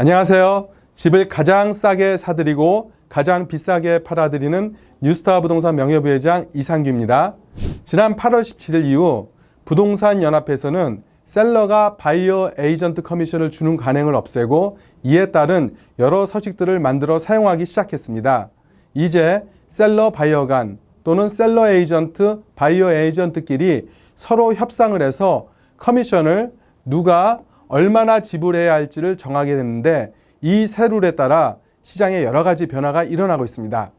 안녕하세요. 집을 가장 싸게 사드리고 가장 비싸게 팔아드리는 뉴스타 부동산 명예부회장 이상규입니다. 지난 8월 17일 이후 부동산 연합회에서는 셀러가 바이어 에이전트 커미션을 주는 관행을 없애고 이에 따른 여러 서식들을 만들어 사용하기 시작했습니다. 이제 셀러 바이어 간 또는 셀러 에이전트 바이어 에이전트끼리 서로 협상을 해서 커미션을 누가 얼마나 지불해야 할지를 정하게 됐는데 이새 룰에 따라 시장에 여러 가지 변화가 일어나고 있습니다.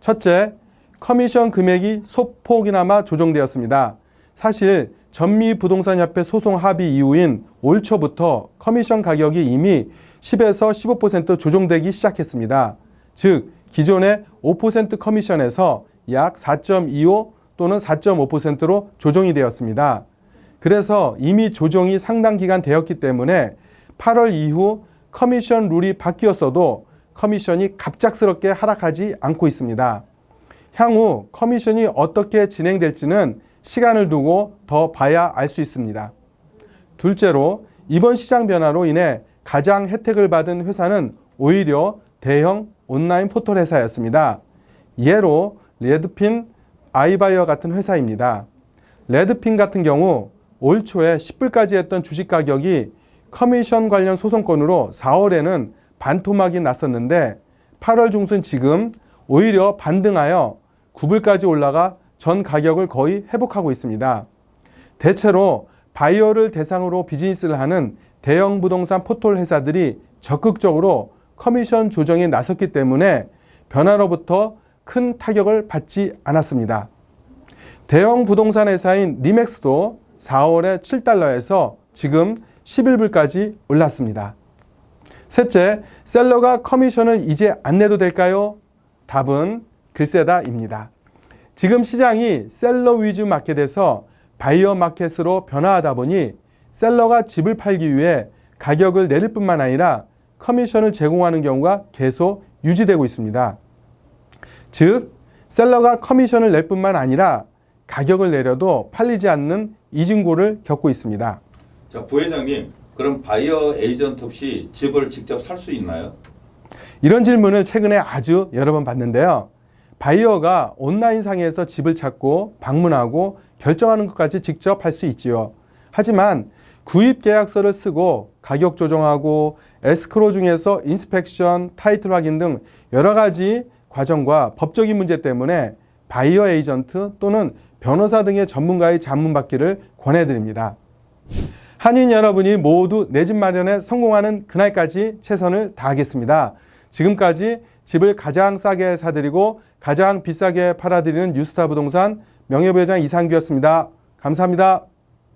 첫째, 커미션 금액이 소폭이나마 조정되었습니다. 사실 전미 부동산협회 소송 합의 이후인 올 초부터 커미션 가격이 이미 10에서 15% 조정되기 시작했습니다. 즉 기존의 5% 커미션에서 약 4.25 또는 4.5%로 조정이 되었습니다. 그래서 이미 조정이 상당 기간 되었기 때문에 8월 이후 커미션 룰이 바뀌었어도 커미션이 갑작스럽게 하락하지 않고 있습니다. 향후 커미션이 어떻게 진행될지는 시간을 두고 더 봐야 알 수 있습니다. 둘째로 이번 시장 변화로 인해 가장 혜택을 받은 회사는 오히려 대형 온라인 포털 회사였습니다. 예로 레드핀, 아이바이어 같은 회사입니다. 레드핀 같은 경우 올 초에 10불까지 했던 주식 가격이 커미션 관련 소송건으로 4월에는 반토막이 났었는데 8월 중순 지금 오히려 반등하여 9불까지 올라가 전 가격을 거의 회복하고 있습니다. 대체로 바이어를 대상으로 비즈니스를 하는 대형 부동산 포털 회사들이 적극적으로 커미션 조정에 나섰기 때문에 변화로부터 큰 타격을 받지 않았습니다. 대형 부동산 회사인 니맥스도 4월에 7달러에서 지금 11불까지 올랐습니다. 셋째, 셀러가 커미션을 이제 안 내도 될까요? 답은 글쎄다입니다. 지금 시장이 셀러 위주 마켓에서 바이어 마켓으로 변화하다 보니 셀러가 집을 팔기 위해 가격을 내릴 뿐만 아니라 커미션을 제공하는 경우가 계속 유지되고 있습니다. 즉, 셀러가 커미션을 낼 뿐만 아니라 가격을 내려도 팔리지 않는 이중고를 겪고 있습니다. 자, 부회장님, 그럼 바이어 에이전트 없이 집을 직접 살 수 있나요? 이런 질문을 최근에 아주 여러 번 받는데요. 바이어가 온라인상에서 집을 찾고 방문하고 결정하는 것까지 직접 할 수 있지요. 하지만 구입 계약서를 쓰고 가격 조정하고 에스크로 중에서 인스펙션, 타이틀 확인 등 여러 가지 과정과 법적인 문제 때문에 바이어 에이전트 또는 변호사 등의 전문가의 자문받기를 권해드립니다. 한인 여러분이 모두 내 집 마련에 성공하는 그날까지 최선을 다하겠습니다. 지금까지 집을 가장 싸게 사드리고 가장 비싸게 팔아드리는 뉴스타 부동산 명예부회장 이상규였습니다. 감사합니다.